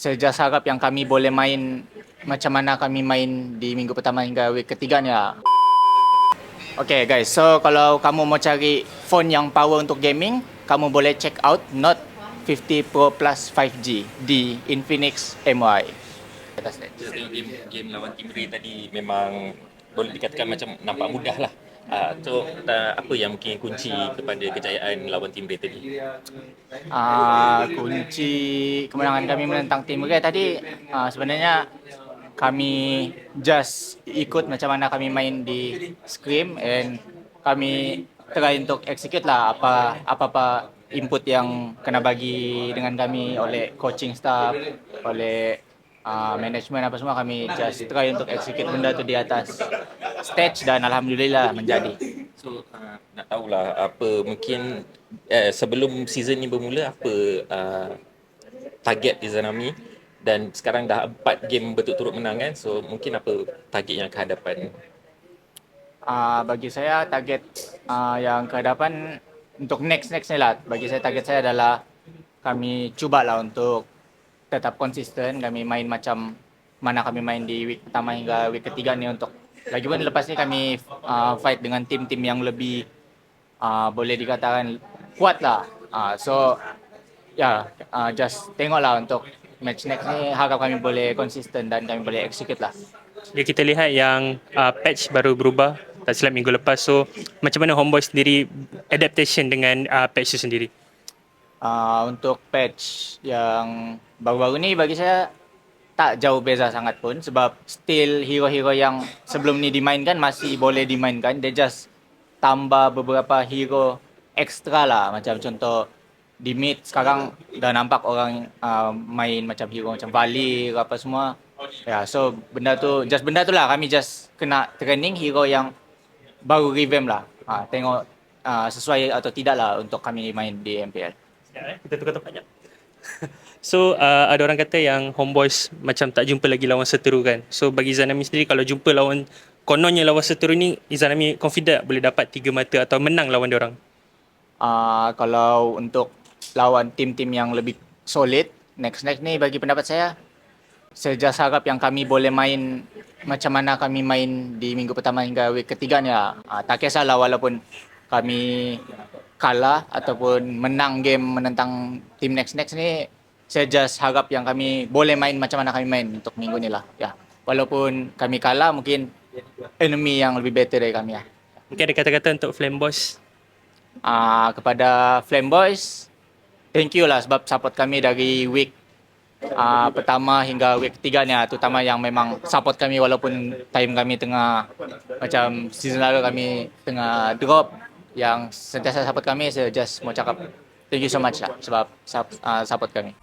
just harap yang kami boleh main macam mana kami main di minggu pertama hingga week ketiga ni lah. Okay guys, so kalau kamu mau cari phone yang power untuk gaming, kamu boleh check out Note 50 Pro Plus 5G di Infinix MY. Game, game lawan tim Ray tadi memang boleh dikatakan macam nampak mudah lah. Uh, so, uh, apa yang mungkin kunci kepada kejayaan lawan tim Ray tadi? Ah, kunci kemenangan kami menentang tim. Ray tadi ah, sebenarnya kami just ikut macam mana kami main di Scream and kami try untuk execute lah apa apa apa input yang kena bagi dengan kami oleh coaching staff, oleh uh, management apa semua. Kami just try untuk execute benda tu di atas stage dan alhamdulillah menjadi. So, uh, nak tahulah apa mungkin uh, sebelum season ni bermula apa uh, target Izanami dan sekarang dah empat game berturut-turut menang kan. So, mungkin apa target yang ke hadapan? uh, bagi saya target uh, yang ke hadapan untuk next next ni lah bagi saya target saya adalah kami cubalah untuk tetap konsisten kami main macam mana kami main di week pertama hingga week ketiga ni untuk lagipun lepas ni kami uh, fight dengan tim-tim yang lebih uh, boleh dikatakan kuat lah uh, so ya yeah, uh, just tengoklah untuk match next ni harap kami boleh konsisten dan kami boleh execute lah Jadi kita lihat yang uh, patch baru berubah tak silap minggu lepas. So macam mana Homeboy sendiri adaptation dengan uh, patch itu sendiri? Uh, untuk patch yang baru-baru ni bagi saya tak jauh beza sangat pun sebab still hero-hero yang sebelum ni dimainkan masih boleh dimainkan. Dia just tambah beberapa hero extra lah macam contoh di mid sekarang dah nampak orang uh, main macam hero macam Vali ke apa semua. Ya, yeah, so benda tu just benda tu lah kami just kena training hero yang baru revamp lah. Ha, tengok uh, sesuai atau tidak lah untuk kami main di MPL. Eh? kita tukar tempat jap. So uh, ada orang kata yang Homeboys macam tak jumpa lagi lawan seteru kan. So bagi Izanami sendiri kalau jumpa lawan kononnya lawan seteru ni Izanami confident boleh dapat tiga mata atau menang lawan dia orang. Uh, kalau untuk lawan tim-tim yang lebih solid, next-next ni bagi pendapat saya, saya just harap yang kami boleh main macam mana kami main di minggu pertama hingga week ketiga ni lah. Uh, tak kisahlah walaupun kami kalah ataupun menang game menentang tim next-next ni, saya just harap yang kami boleh main macam mana kami main untuk minggu ni lah. Ya. Walaupun kami kalah, mungkin enemy yang lebih better dari kami lah. Mungkin ada kata-kata untuk Flame Boys. Uh, kepada Flame Boys, thank you lah sebab support kami dari week uh, pertama hingga week ketiga ni lah, terutama yang memang support kami walaupun time kami tengah macam season lalu kami tengah drop yang sentiasa support kami saya just mau cakap thank you so much lah sebab uh, support kami.